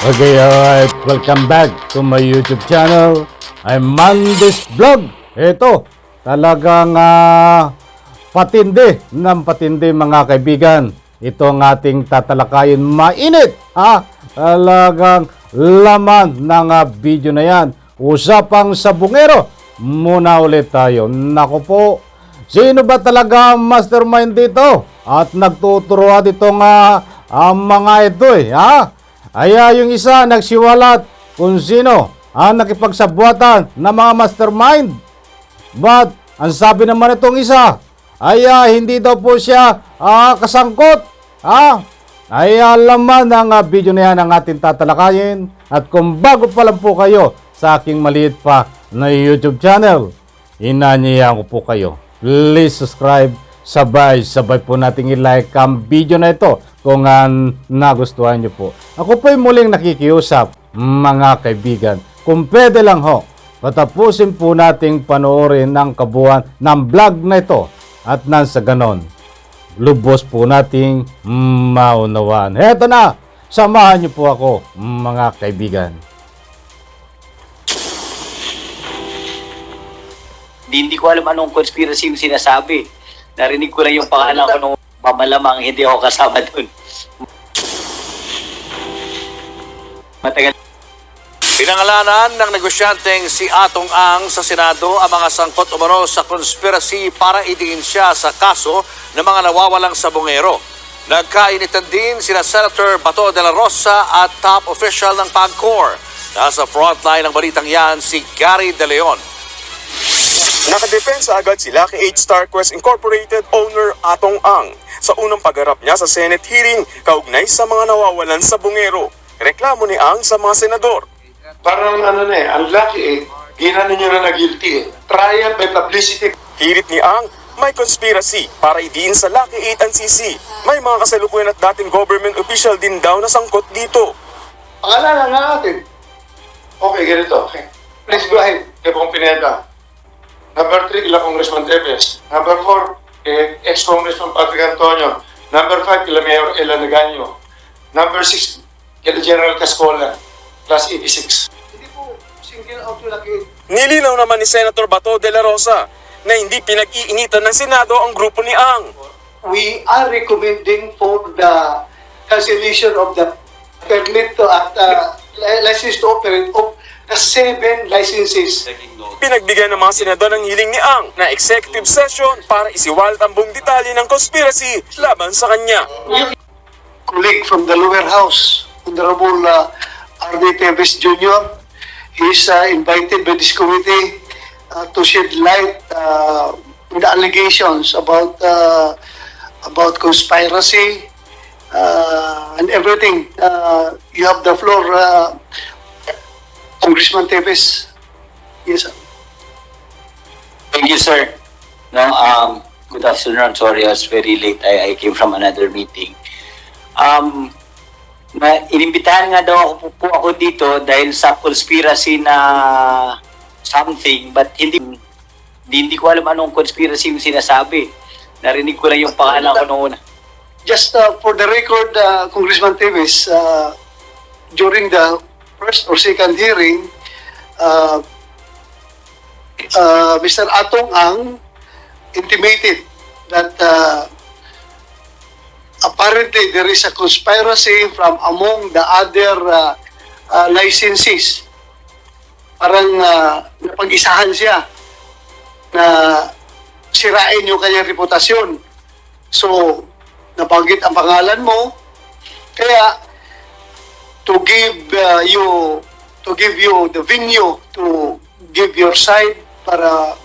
Okay, alright. Welcome back to my YouTube channel. I'm Mandis Vlog. Ito, talagang ah, patindi ng patindi mga kaibigan. Ito ang ating tatalakayin mainit. Ha? Talagang laman ng ah, video na yan. Usapang sabungero. Muna ulit tayo. Nako po, Sino ba talaga ang mastermind dito? At nagtuturuan itong ah, ang mga ito eh, ha? Aya yung isa nagsiwalat kung sino ang nakipagsabuatan ng mga mastermind. But, ang sabi naman itong isa, ay ah, hindi daw po siya ah, kasangkot. Ha? Ay laman ng ah, video na yan ang ating tatalakayin. At kung bago pa lang po kayo sa aking maliit pa na YouTube channel, inanyayahan ko po kayo. Please subscribe. Sabay, sabay po nating i-like ang video na ito kung uh, nagustuhan nyo po. Ako po muling nakikiusap, mga kaibigan. Kung pwede lang ho, patapusin po nating panoorin ang kabuuan ng vlog na ito. At nang sa ganon, lubos po nating maunawaan. Heto na, samahan niyo po ako, mga kaibigan. Di, hindi ko alam anong conspiracy yung sinasabi. Narinig ko lang yung pangalan ko nung mamalamang hindi ako kasama dun. Matagal. Pinangalanan ng negosyanteng si Atong Ang sa Senado ang mga sangkot umano sa conspiracy para idiin siya sa kaso ng mga nawawalang sabongero. Nagkainitan din sina Senator Bato de la Rosa at top official ng PAGCOR. Nasa frontline ng balitang yan si Gary De Leon. Nakadepensa agad si Lucky 8 Star Quest Incorporated owner Atong Ang sa unang pagharap niya sa Senate hearing kaugnay sa mga nawawalan sa bungero. Reklamo ni Ang sa mga senador. Parang ano na eh, unlucky eh. Ginano nyo na na guilty eh. Trial by publicity. Hirit ni Ang, may conspiracy para idiin sa Lucky 8 ang CC. May mga kasalukuyan at dating government official din daw na sangkot dito. Pangalanan nga natin. Okay, ganito. Okay. Please go ahead. Kay Pong Pineda. Number three, kila Congressman Tevez. Number four, kay ex-Congressman Patrick Antonio. Number five, kila Mayor Ella Naganyo. Number six, kila General Cascola. Class 86. Hindi po single out yung laki. Nilinaw naman ni Senator Bato de la Rosa na hindi pinag-iinitan ng Senado ang grupo ni Ang. we are recommending for the cancellation of the permit to at uh, li- license to operate of the seven licenses. Pinagbigyan ng mga senador ng hiling ni Ang na executive session para isiwalat ang buong detalye ng conspiracy laban sa kanya. Colleague from the lower house, Honorable uh, R.D. Teves Jr., is uh, invited by this committee uh, to shed light uh, with the allegations about uh, about conspiracy uh, and everything. Uh, you have the floor, uh, Congressman Teves. Yes, sir. Thank you, sir. No, um, good afternoon. Sorry, I was very late. I, I came from another meeting. Um, na, inimbitahan nga daw ako po, ako dito dahil sa conspiracy na something but hindi hindi, hindi ko alam anong conspiracy yung sinasabi. Narinig ko lang yung pangalan ko noon. Just uh, for the record, uh, Congressman Teves, uh, during the first or second hearing, uh, uh, Mr. Atong Ang intimated that uh, apparently there is a conspiracy from among the other uh, uh, licensees. Parang uh, napag-isahan siya na sirain yung kanyang reputasyon. So, nabanggit ang pangalan mo. Kaya, to give uh, you to give you the venue to give your side para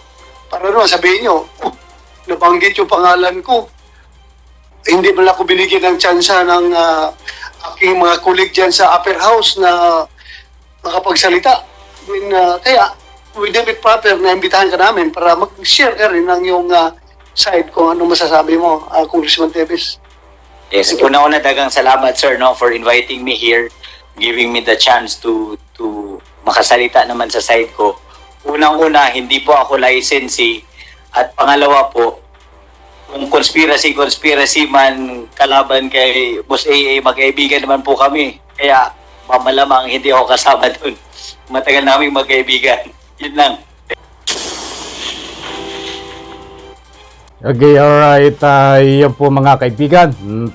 para naman sabihin nyo, oh, nabanggit yung pangalan ko. Hindi man ako binigyan ng tsansa ng uh, aking mga colleague dyan sa upper house na makapagsalita. Then, uh, kaya, we deem it proper na imbitahan ka namin para mag-share ka rin ng yung uh, side kung ano masasabi mo, uh, Congressman Teves. Yes, una-una dagang salamat sir no for inviting me here, giving me the chance to to makasalita naman sa side ko. Unang-una, hindi po ako licensee at pangalawa po, kung conspiracy conspiracy man kalaban kay Boss AA, magkaibigan naman po kami. Kaya malamang hindi ako kasama dun. Matagal namin magkaibigan. Yun lang. Okay, alright. Uh, yan po mga kaibigan.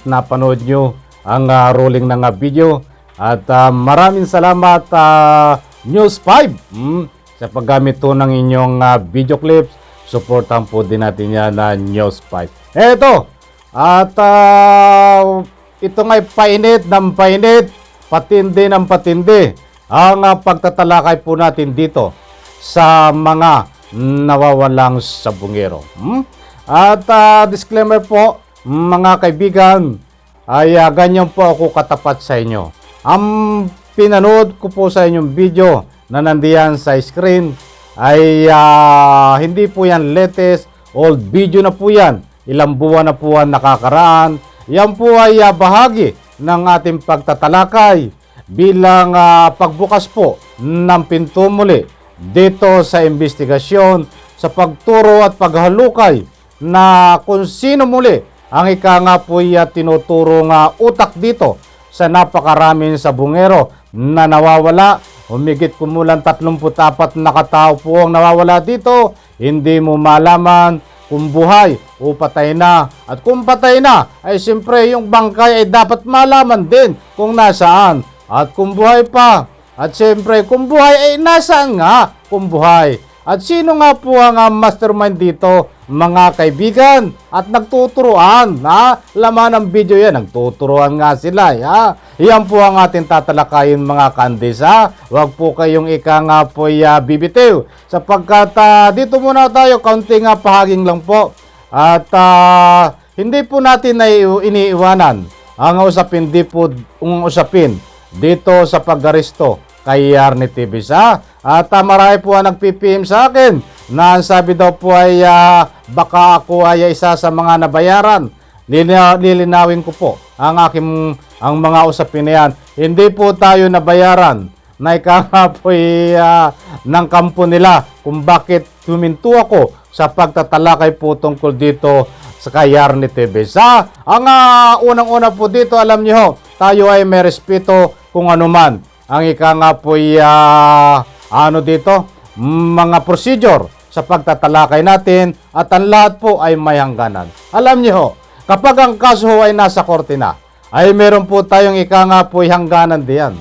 Napanood nyo ang ah, rolling ng ah, video. At ah, maraming salamat ah, News 5 mm, sa paggamit to ng inyong ah, video clips. Supportan po din natin yan na News 5. Eto! At ah, ito nga'y painit ng painit, patindi ng patindi ang ah, pagtatalakay po natin dito sa mga nawawalang sabungero. Hmm? At ah, disclaimer po, mga kaibigan, ay ah, ganyan po ako katapat sa inyo. Ang pinanood ko po sa inyong video na nandiyan sa screen ay ah, hindi po yan latest, old video na po yan. Ilang buwan na po ang nakakaraan. Yan po ay ah, bahagi ng ating pagtatalakay bilang ah, pagbukas po ng pinto muli dito sa investigasyon sa pagturo at paghalukay na kung sino muli ang ika nga po ay tinuturo nga utak dito sa napakaraming sabungero na nawawala. Humigit kumulang 34 na katao po ang nawawala dito. Hindi mo malaman kung buhay o patay na. At kung patay na, ay siyempre yung bangkay ay dapat malaman din kung nasaan. At kung buhay pa, at siyempre kung buhay ay nasaan nga kung buhay. At sino nga po ang ah, mastermind dito, mga kaibigan? At nagtuturuan, ha? Laman ng video yan, nagtuturuan nga sila, ha? Yan po ang ating tatalakayin mga kandis, ha? Huwag po kayong ika nga po uh, bibitiw. Sapagkat ah, dito muna tayo, kaunting nga pahaging lang po. At ah, hindi po natin na iniiwanan ang usapin di po ang usapin dito sa pag-aristo kay Yarny TV sa at uh, marami po ang nag-PPM sa akin na sabi daw po ay ah, baka ako ay isa sa mga nabayaran Lina, lilinawin ko po ang aking ang mga usapin na yan hindi po tayo nabayaran na ika nga po ay, ah, ng kampo nila kung bakit huminto ako sa pagtatalakay po tungkol dito sa Kayarni TV. Sa ang ah, unang-una po dito, alam niyo tayo ay may respeto kung ano man. Ang ika nga po ay, ah, ano dito, mga procedure sa pagtatalakay natin at ang lahat po ay may hangganan. Alam niyo ho, kapag ang kaso ho ay nasa korte na, ay meron po tayong ika nga po hangganan diyan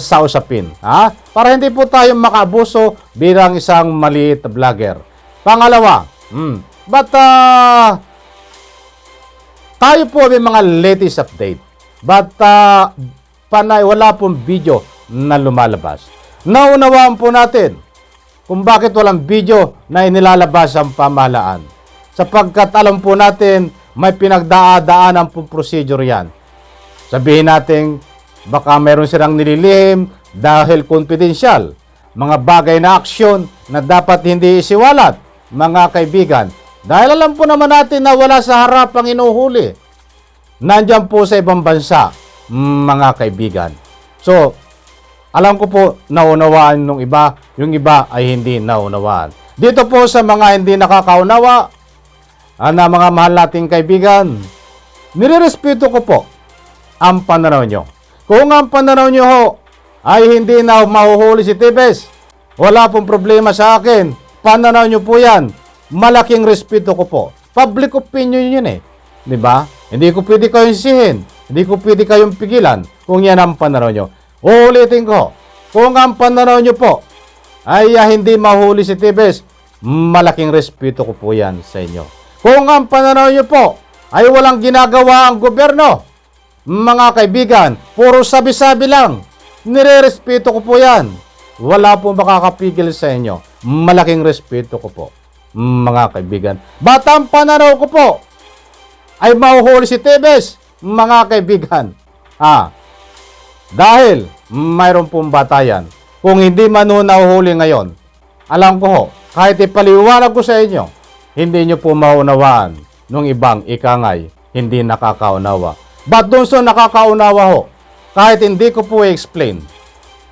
sa usapin. Ha? Para hindi po tayo makabuso bilang isang maliit vlogger. Pangalawa, hmm, but ah, tayo po may mga latest update. But ah, panay, wala pong video na lumalabas. Naunawaan po natin kung bakit walang video na inilalabas ang pamahalaan. Sapagkat alam po natin may pinagdaadaanan po procedure yan. Sabihin natin baka meron silang nililihim dahil confidential. Mga bagay na aksyon na dapat hindi isiwalat, mga kaibigan. Dahil alam po naman natin na wala sa harap ang inuhuli. Nandyan po sa ibang bansa, mga kaibigan. So, alam ko po naunawaan nung iba, yung iba ay hindi naunawaan. Dito po sa mga hindi nakakaunawa, ah, na mga mahal nating kaibigan, nirerespeto ko po ang pananaw nyo. Kung ang pananaw nyo ho ay hindi na mahuhuli si Tibes, wala pong problema sa akin. Pananaw nyo po yan. Malaking respeto ko po. Public opinion yun eh. Ba? Hindi ko pwede kayong sihin. Hindi ko pwede kayong pigilan kung yan ang pananaw nyo. Uulitin ko, kung ang pananaw nyo po ay ah, hindi mahuli si Tibes, malaking respeto ko po yan sa inyo. Kung ang pananaw nyo po ay walang ginagawa ang gobyerno, mga kaibigan, puro sabi-sabi lang. Nire-respeto ko po yan. Wala po makakapigil sa inyo. Malaking respeto ko po, mga kaibigan. Batang pananaw ko po ay mahuhuli si Tebes, mga kaibigan. Ah, dahil mayroon pong batayan. Kung hindi man ho nahuhuli ngayon, alam ko ho, kahit ipaliwanag ko sa inyo, hindi nyo po maunawaan nung ibang ikangay hindi nakakaunawa. But doon sa nakakaunawa ho, kahit hindi ko po i-explain,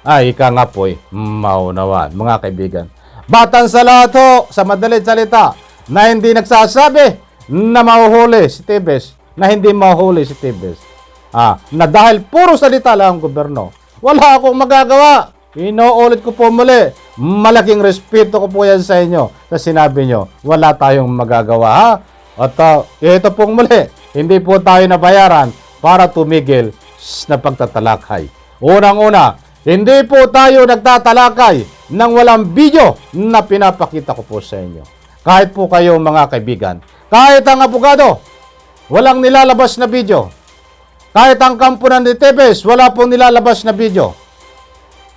ay ika nga po eh, maunawaan, mga kaibigan. Batan sa lahat ho, sa madalit salita, na hindi nagsasabi na mahuhuli si Tibes, na hindi mahuhuli si Tibes. Ah, na dahil puro salita lang ang gobyerno, wala akong magagawa. Inuulit ko po muli, malaking respeto ko po yan sa inyo sa sinabi nyo, wala tayong magagawa ha. At uh, ito pong muli, hindi po tayo nabayaran para tumigil sa pagtatalakay. Unang-una, hindi po tayo nagtatalakay ng walang video na pinapakita ko po sa inyo. Kahit po kayo mga kaibigan, kahit ang abogado, walang nilalabas na video. Kahit ang kampunan ni Tevez, wala pong nilalabas na video.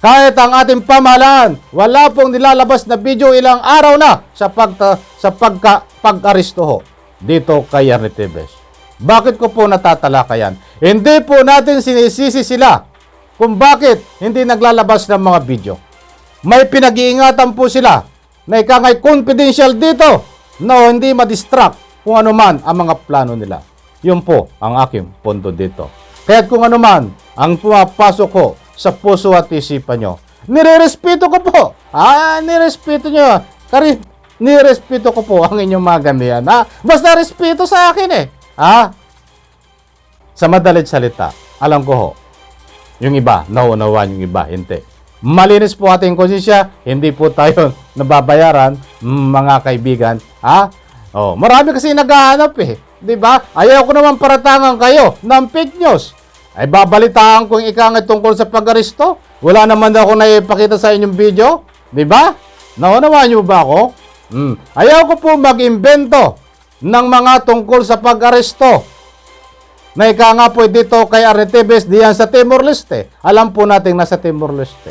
Kahit ang ating pamahalaan, wala pong nilalabas na video ilang araw na sa pagta, sa pagka pag-aristo ho dito kay Arne Tevez. Bakit ko po natatalakayan? Hindi po natin sinisisi sila kung bakit hindi naglalabas ng mga video. May pinag-iingatan po sila na ikangay confidential dito na hindi madistract kung ano man ang mga plano nila. Yun po ang aking punto dito. Kaya kung ano man ang pumapasok ko sa puso at isipan nyo, nirerespeto ko po. Ah, nirespeto nyo. Kari, nirespeto ko po ang inyong mga ganyan. Ha? Basta respeto sa akin eh. Ha? Sa madalit salita, alam ko ho, yung iba, nauunawaan yung iba, hindi. Malinis po ating konsensya, hindi po tayo nababayaran, mga kaibigan. Ha? Oh, marami kasi naghahanap eh. 'Di ba? Ayaw ko naman paratangan kayo ng fake news. Ay babalitaan ko yung ikangay tungkol sa pag-aresto. Wala naman ako na ipakita sa inyong video. 'Di ba? Naunawaan niyo ba ako? Hmm. Ayaw ko po mag-imbento ng mga tungkol sa pag-aresto. Na ika nga po dito kay Arnetebes diyan sa Timor-Leste. Alam po natin nasa Timor-Leste.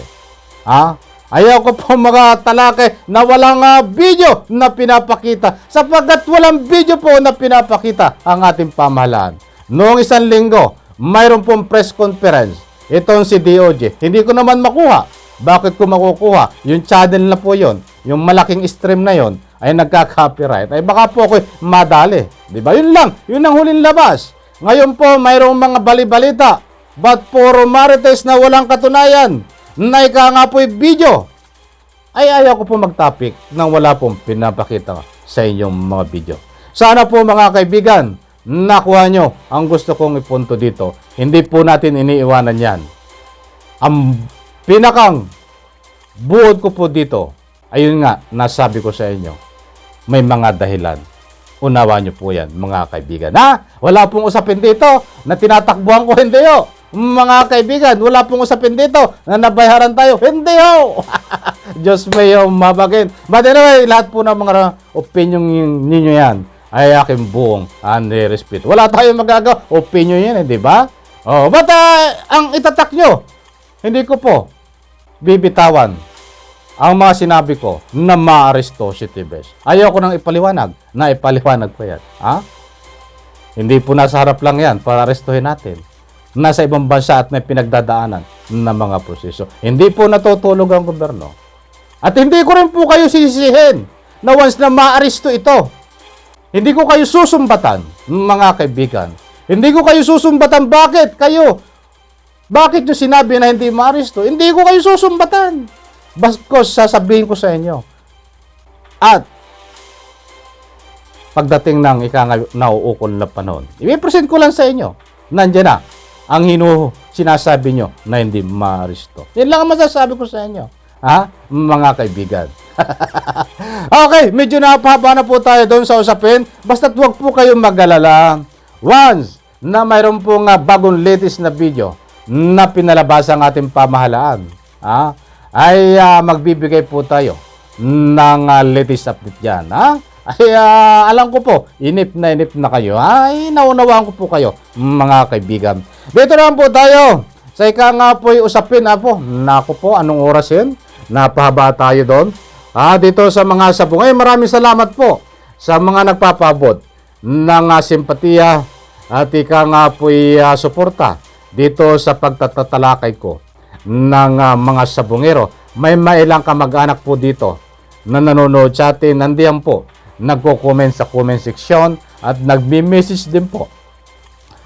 Ha? Ayaw ko po mga talakay na walang ah, video na pinapakita sapagkat walang video po na pinapakita ang ating pamahalaan. Noong isang linggo, mayroon pong press conference. Itong si DOJ. Hindi ko naman makuha. Bakit ko makukuha? Yung channel na po yon, yung malaking stream na yon ay nagka-copyright. Ay baka po ako madali. Di ba? Yun lang. Yun ang huling labas. Ngayon po, mayroong mga balibalita. But puro marites na walang katunayan na ika nga po yung video. Ay ayaw ko po mag-topic nang wala pong pinapakita sa inyong mga video. Sana po mga kaibigan, nakuha nyo ang gusto kong ipunto dito. Hindi po natin iniiwanan yan. Ang pinakang buod ko po dito, ayun nga, nasabi ko sa inyo, may mga dahilan. Unawa nyo po yan, mga kaibigan. Ha? Wala pong usapin dito na tinatakbuhan ko, hindi ho. Mga kaibigan, wala pong usapin dito na nabayaran tayo. Hindi ho! Diyos may mabagin. But anyway, lahat po ng mga opinion ninyo yan ay aking buong respeto. Wala tayong magagawa. Opinion yan, eh, di ba? Oh, but ah, ang itatak nyo, hindi ko po bibitawan ang mga sinabi ko na maaresto si Tibes. Ayaw ko nang ipaliwanag na ipaliwanag ko yan. Ha? Hindi po nasa harap lang yan para arestuhin natin. Nasa ibang bansa at may pinagdadaanan ng mga proseso. Hindi po natutulog ang gobyerno. At hindi ko rin po kayo sisisihin na once na maaresto ito, hindi ko kayo susumbatan, mga kaibigan. Hindi ko kayo susumbatan. Bakit kayo? Bakit nyo sinabi na hindi maaresto? Hindi ko kayo susumbatan. Baskos sasabihin ko sa inyo. At pagdating ng ika nauukol na panahon, i-present ko lang sa inyo. Nandiyan na ang hinu sinasabi nyo na hindi maaresto. Yan lang ang masasabi ko sa inyo. Ha? Mga kaibigan. okay, medyo napahaba na po tayo doon sa usapin. Basta't huwag po kayong mag-alala. Once na mayroon pong uh, bagong latest na video na pinalabas ang ating pamahalaan, ha? ay uh, magbibigay po tayo ng uh, latest update dyan. Ha? Ay, uh, alam ko po, inip na inip na kayo. Ay, naunawaan ko po kayo, mga kaibigan. Dito naman po tayo. Sa ika nga po usapin na po. Naku po, anong oras yun? Napahaba tayo doon. Ah, dito sa mga sabong. Ay, maraming salamat po sa mga nagpapabot ng uh, simpatiya at ika nga po uh, suporta dito sa pagtatatalakay ko ng uh, mga sabongero. May mailang kamag-anak po dito na nanonood sa atin. Nandiyan po, nagko-comment sa comment section at nagme-message din po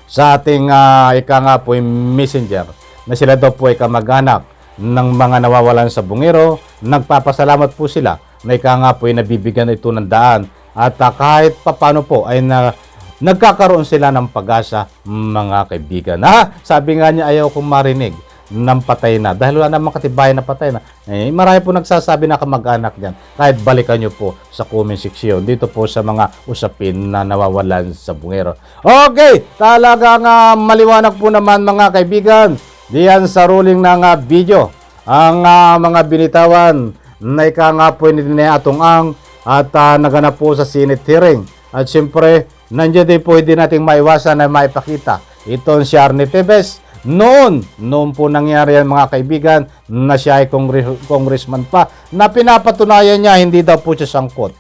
sa ating uh, ika nga po yung messenger na sila daw po ay kamag-anak ng mga nawawalan sa bungero. Nagpapasalamat po sila na ika nga po ay nabibigyan ito ng daan at uh, kahit papano po ay na, nagkakaroon sila ng pag-asa mga kaibigan. Ha? Sabi nga niya ayaw kong marinig ng patay na. Dahil wala namang katibayan na patay na. Eh, marami po nagsasabi na kamag-anak dyan. Kahit balikan nyo po sa comment section. Dito po sa mga usapin na nawawalan sa bungero. Okay, talagang uh, maliwanag po naman mga kaibigan. Diyan sa ruling ng ah, video. Ang ah, mga binitawan na ika nga po ni atong ang at ah, naganap po sa Senate hearing. At siyempre, nandiyan din po hindi nating maiwasan na maipakita. Itong si Arne Tevez noon, noon po nangyari yan mga kaibigan na siya ay kongre- congressman pa na pinapatunayan niya hindi daw po siya sangkot.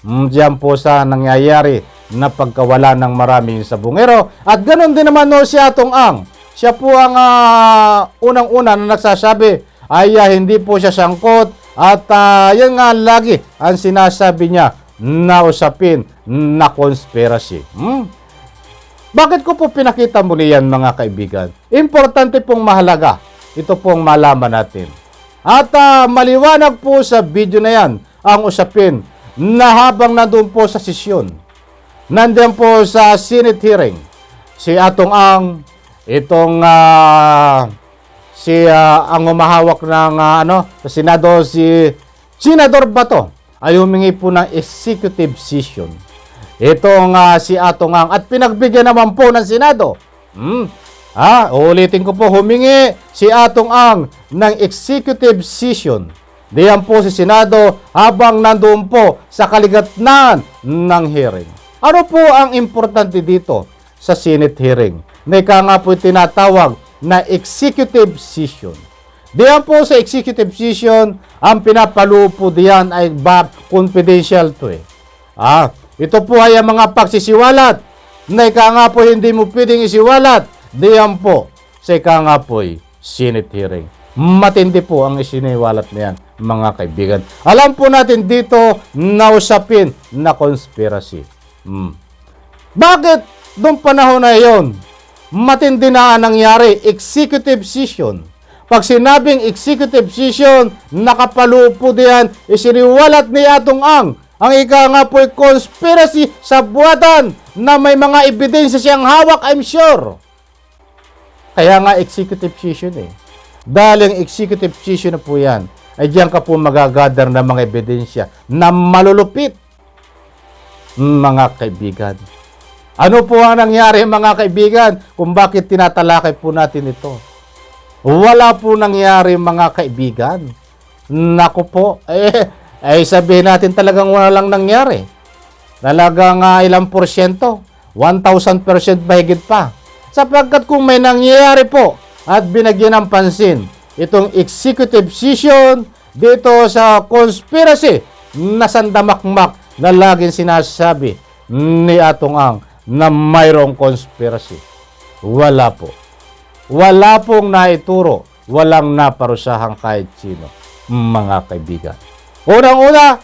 Mm, Diyan po sa nangyayari na pagkawala ng maraming sabungero. At ganun din naman no si Atong Ang. Siya po ang ah, unang-una na nagsasabi ay ah, hindi po siya sangkot at ah, yan nga lagi ang sinasabi niya na usapin na conspiracy. Hmm? Bakit ko po pinakita muli yan mga kaibigan? Importante pong mahalaga. Ito pong malaman natin. At ah, maliwanag po sa video na yan ang usapin na habang nandun po sa sesyon, nandun po sa Senate hearing, si Atong Ang, itong ah, si ah, ang umahawak ng ah, ano, sa Senado, si Senador Bato, ay humingi po ng executive session Itong ah, si Atong Ang at pinagbigyan naman po ng Senado. Hmm. Ah, ulitin ko po, humingi si Atong Ang ng executive session. Diyan po si Senado habang nandoon po sa kaligatnan ng hearing. Ano po ang importante dito sa Senate hearing? Na ika nga po tinatawag na executive session. Diyan po sa executive session, ang pinapalupo diyan ay ba confidential to eh. Ah, ito po ay ang mga pagsisiwalat na ika nga po hindi mo pwedeng isiwalat. Diyan po sa ika nga po ay Senate hearing. Matindi po ang isiniwalat na yan, mga kaibigan. Alam po natin dito na usapin na conspiracy. Hmm. Bakit noong panahon na yon, matindi na ang nangyari, executive session. Pag sinabing executive session, nakapalupo diyan, isiniwalat ni Atong Ang. Ang ika nga po ay conspiracy sa buwatan na may mga ebidensya siyang hawak, I'm sure. Kaya nga executive session eh. Dahil ang executive session na po yan, ay diyan ka po magagather ng mga ebidensya na malulupit. Mga kaibigan. Ano po ang nangyari mga kaibigan kung bakit tinatalakay po natin ito? Wala po nangyari mga kaibigan. Naku po, eh, eh sabihin natin talagang wala lang nangyari. Talagang ah, ilang porsyento? 1,000% mahigit pa. Sapagkat kung may nangyayari po at binagyan ng pansin itong executive session dito sa conspiracy na sandamakmak na laging sinasabi ni Atong Ang na mayroong conspiracy. Wala po. Wala pong naituro, walang naparusahan kahit sino, mga kaibigan. Unang-una,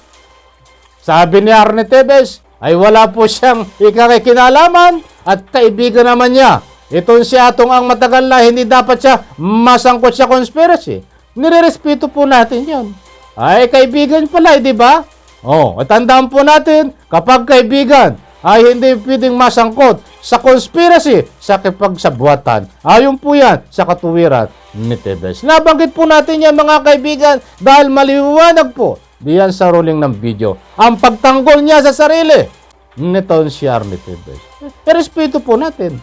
sabi ni Arne Tevez, ay wala po siyang ikakikinalaman at kaibigan naman niya. Itong si Atong ang matagal na hindi dapat siya masangkot sa conspiracy. Nirerespeto po natin yon. Ay kaibigan pala, eh, di ba? Oh, at tandaan po natin, kapag kaibigan ay hindi pwedeng masangkot sa conspiracy sa kipagsabuatan. Ayon po yan sa katuwiran ni Tevez. Nabanggit po natin yan mga kaibigan dahil maliwanag po diyan sa ruling ng video ang pagtanggol niya sa sarili nitong si Arne Tevez. E respeto po natin.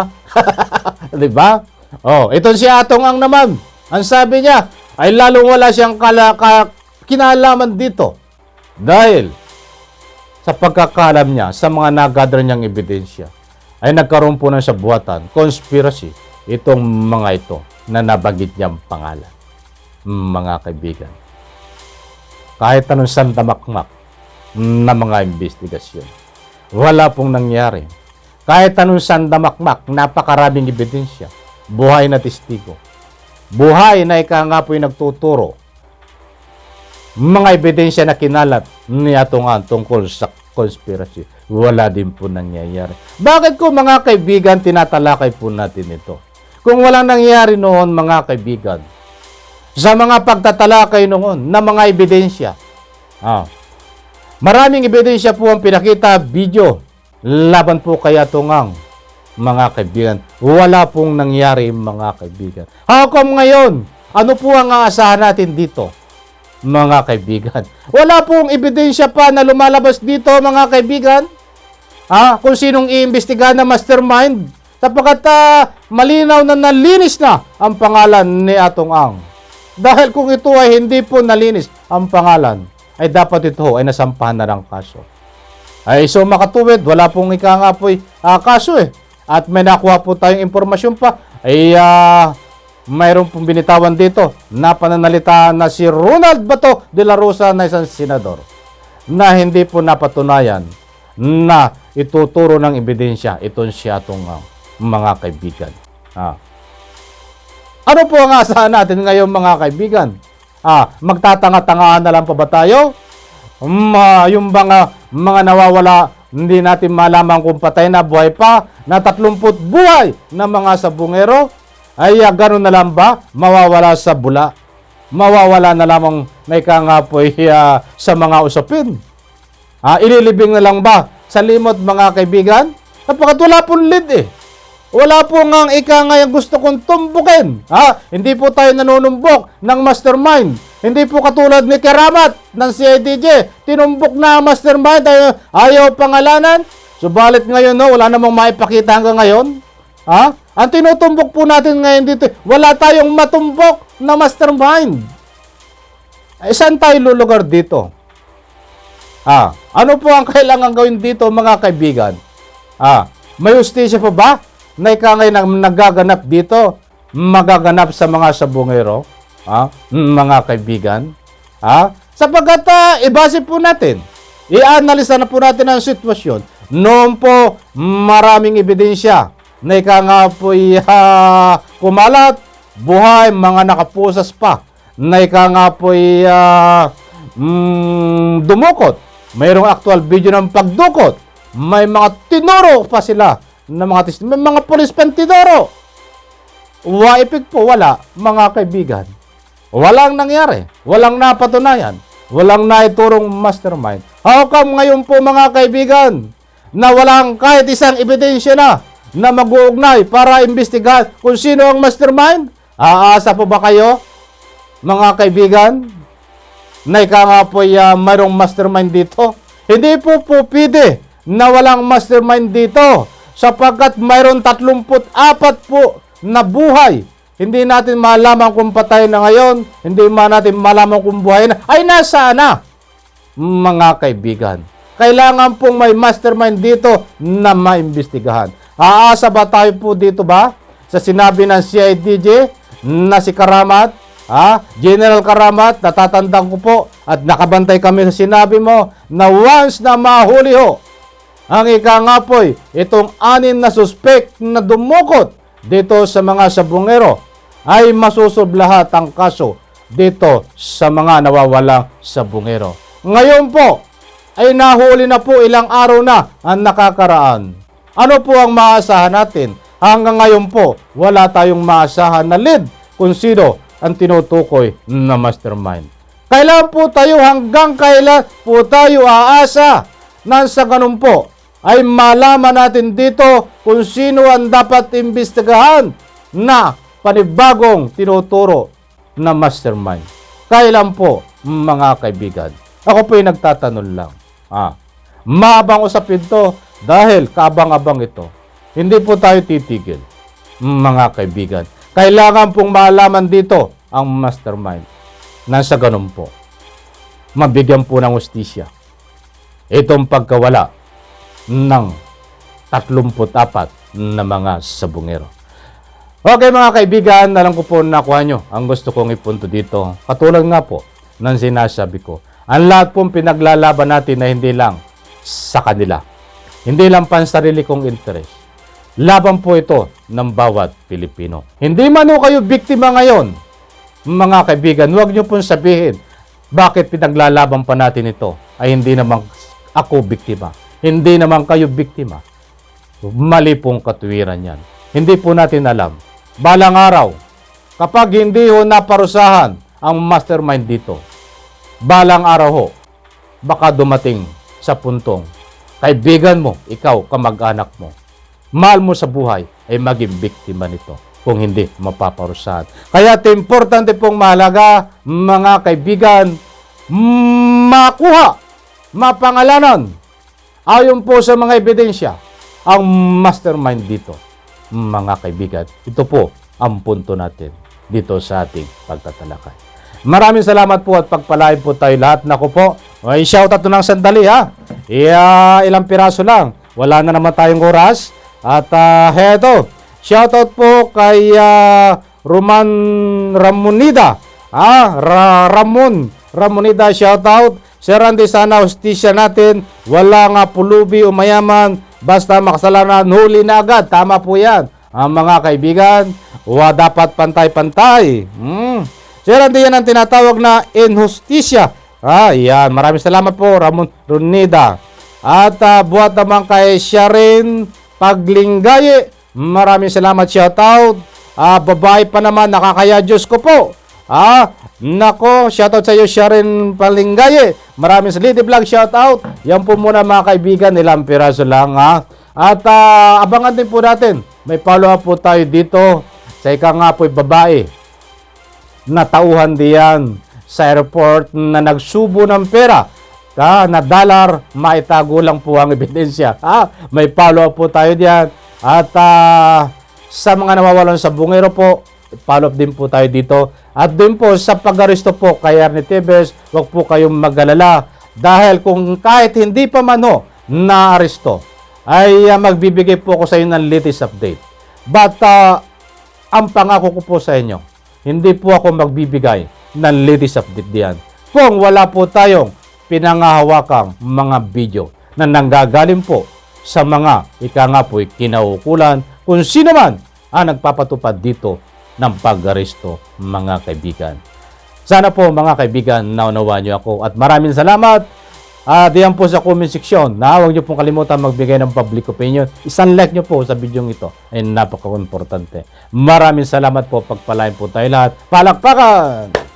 Di ba? Oh, itong si Atong Ang naman. Ang sabi niya ay lalong wala siyang kala, ka, kinalaman dito. Dahil sa pagkakalam niya sa mga nagather niyang ebidensya ay nagkaroon po ng sabuatan, conspiracy, itong mga ito na nabagit niyang pangalan. Mga kaibigan. Kahit anong sandamakmak na mga investigasyon. Wala pong nangyari. Kahit anong sandamakmak, napakaraming ebidensya. Buhay na testigo. Buhay na ika nga po'y nagtuturo mga ebidensya na kinalat ni Atungan tungkol sa conspiracy. Wala din po nangyayari. Bakit ko mga kaibigan tinatalakay po natin ito? Kung walang nangyari noon mga kaibigan, sa mga pagtatalakay noon na mga ebidensya, ah, maraming ebidensya po ang pinakita video laban po kay Atungang mga kaibigan. Wala pong nangyari, mga kaibigan. How come ngayon? Ano po ang aasahan natin dito? Mga kaibigan. Wala pong ebidensya pa na lumalabas dito, mga kaibigan. Ha? Kung sinong iimbestigahan na mastermind. Sapagkat ah, malinaw na nalinis na ang pangalan ni Atong Ang. Dahil kung ito ay hindi po nalinis ang pangalan, ay dapat ito ay nasampahan na ng kaso. Ay so makatuwid, wala pong ika nga po ah, kaso eh. At may nakuha po tayong impormasyon pa, ay ah, mayroon pong binitawan dito na pananalita na si Ronald Bato de la Rosa na isang senador na hindi po napatunayan na ituturo ng ebidensya itong siya itong ah, mga kaibigan. Ah. Ano po ang asahan natin ngayon mga kaibigan? Ah, magtatanga-tangahan na lang pa ba tayo? Um, ah, yung mga, mga nawawala, hindi natin malaman kung patay na buhay pa, na 30 buhay na mga sabungero, ay ah, ganun na lang ba? Mawawala sa bula. Mawawala na lamang na ika nga po ah, sa mga usapin. Ah, ililibing na lang ba sa limot mga kaibigan? Napaka't wala pong lead eh. Wala po nga ika nga yung gusto kong tumbukin. Ha? Hindi po tayo nanunumbok ng mastermind. Hindi po katulad ni Keramat ng CIDJ. Tinumbok na mastermind. Ayaw, ayaw pangalanan. Subalit ngayon, no, wala namang maipakita hanggang ngayon. Ha? Ang tinutumbok po natin ngayon dito, wala tayong matumbok na mastermind. Eh, saan tayo lulugar dito? Ah, ano po ang kailangan gawin dito mga kaibigan? Ah, may justisya po ba na ikangay na nagaganap dito? Magaganap sa mga sabungero? Ah, mga kaibigan? Ah, sapagkat ah, ibase po natin. I-analisa na po natin ang sitwasyon. Noon po, maraming ebidensya na ika nga po ah, kumalat, buhay, mga nakapusas pa, na ika nga po ah, mm, dumukot. Mayroong actual video ng pagdukot. May mga tinuro pa sila na mga testi- May mga polis pa tinuro. Waipig po, wala, mga kaibigan. Walang nangyari. Walang napatunayan. Walang naiturong mastermind. How come ngayon po mga kaibigan na walang kahit isang ebidensya na na mag-uugnay para imbestigahan kung sino ang mastermind? Aasa po ba kayo, mga kaibigan, na ika nga po uh, mayroong mastermind dito. Hindi po po pwede na walang mastermind dito sapagkat mayroong 34 po na buhay. Hindi natin malaman kung patay na ngayon, hindi man natin malaman kung buhay na, ay nasaan na, mga kaibigan. Kailangan pong may mastermind dito na maimbestigahan. Aasa ba tayo po dito ba? Sa sinabi ng CIDJ na si Karamat, Ha? General Karamat, natatandaan ko po at nakabantay kami sa sinabi mo na once na mahuli ho ang ika nga po'y itong anin na suspect na dumukot dito sa mga sabungero ay masusob lahat ang kaso dito sa mga nawawalang sabungero. Ngayon po ay nahuli na po ilang araw na ang nakakaraan. Ano po ang maasahan natin? Hanggang ngayon po, wala tayong maasahan na lead kung sino ang tinutukoy na mastermind. Kailan po tayo hanggang kailan po tayo aasa na sa ganun po ay malaman natin dito kung sino ang dapat imbestigahan na panibagong tinuturo na mastermind. Kailan po mga kaibigan? Ako po yung nagtatanong lang. Ah, maabang usapin to dahil kaabang-abang ito. Hindi po tayo titigil mga kaibigan. Kailangan pong malaman dito ang mastermind. Nasa ganun po. Mabigyan po ng ustisya. Itong pagkawala ng 34 na mga sabungero. Okay mga kaibigan, alam ko po nakuha nyo ang gusto kong ipunto dito. Katulad nga po ng sinasabi ko, ang lahat pong pinaglalaban natin na hindi lang sa kanila. Hindi lang pansarili kong interest. Laban po ito ng bawat Pilipino. Hindi man ho kayo biktima ngayon, mga kaibigan, huwag nyo pong sabihin, bakit pinaglalaban pa natin ito? Ay hindi naman ako biktima. Hindi naman kayo biktima. Mali pong katuwiran yan. Hindi po natin alam. Balang araw, kapag hindi ho naparusahan ang mastermind dito, balang araw ho, baka dumating sa puntong, kaibigan mo, ikaw, kamag-anak mo, mahal mo sa buhay ay maging biktima nito kung hindi mapaparusahan. Kaya importante pong mahalaga, mga kaibigan, makuha, mapangalanan, ayon po sa mga ebidensya, ang mastermind dito, mga kaibigan. Ito po ang punto natin dito sa ating pagtatalakay. Maraming salamat po at pagpalain po tayo lahat. Naku po, may shoutout ng sandali ha. Iya, ilang piraso lang. Wala na naman tayong oras. At uh, heto, shoutout po kay ah, Roman Ramonida. Ah, Ra- Ramon Ramonida, shoutout. Sir Randy, sana hostisya natin. Wala nga pulubi o mayaman. Basta makasalanan, huli na agad. Tama po yan. Ang mga kaibigan, wa dapat pantay-pantay. Hmm. Sir Randy, yan ang tinatawag na inhustisya. Ah, yan. Maraming salamat po, Ramon Runida. At ah, buhat naman kay Sharon Paglingaye. Maraming salamat, shoutout. Ah, babae pa naman, nakakaya Diyos ko po. Ah, nako, shoutout sa iyo Sharon Palingaye. Maraming salidi vlog shoutout. Yan po muna mga kaibigan, ilang piraso lang ha. At ah, abangan din po natin. May follow up po tayo dito sa ika nga po'y babae na tauhan diyan sa airport na nagsubo ng pera ha, na dollar, maitago lang po ang ebidensya. Ha? May follow up po tayo diyan. At ah, sa mga nawawalan sa bungero po, follow up din po tayo dito. At din po sa pag-aresto po kay Arnie Tevez, wag po kayong mag-alala. Dahil kung kahit hindi pa man ho na-aresto, ay ah, magbibigay po ako sa inyo ng latest update. But ah, ang pangako ko po sa inyo, hindi po ako magbibigay ng latest update diyan. Kung wala po tayong pinangahawakang mga video na nanggagaling po sa mga ika nga po'y kinaukulan kung sino man ang nagpapatupad dito ng pag-aresto mga kaibigan. Sana po mga kaibigan naunawaan niyo ako at maraming salamat at diyan po sa comment section na huwag niyo pong kalimutan magbigay ng public opinion. Isang like niyo po sa video ito ay napaka-importante. Maraming salamat po. Pagpalain po tayo lahat. Palakpakan!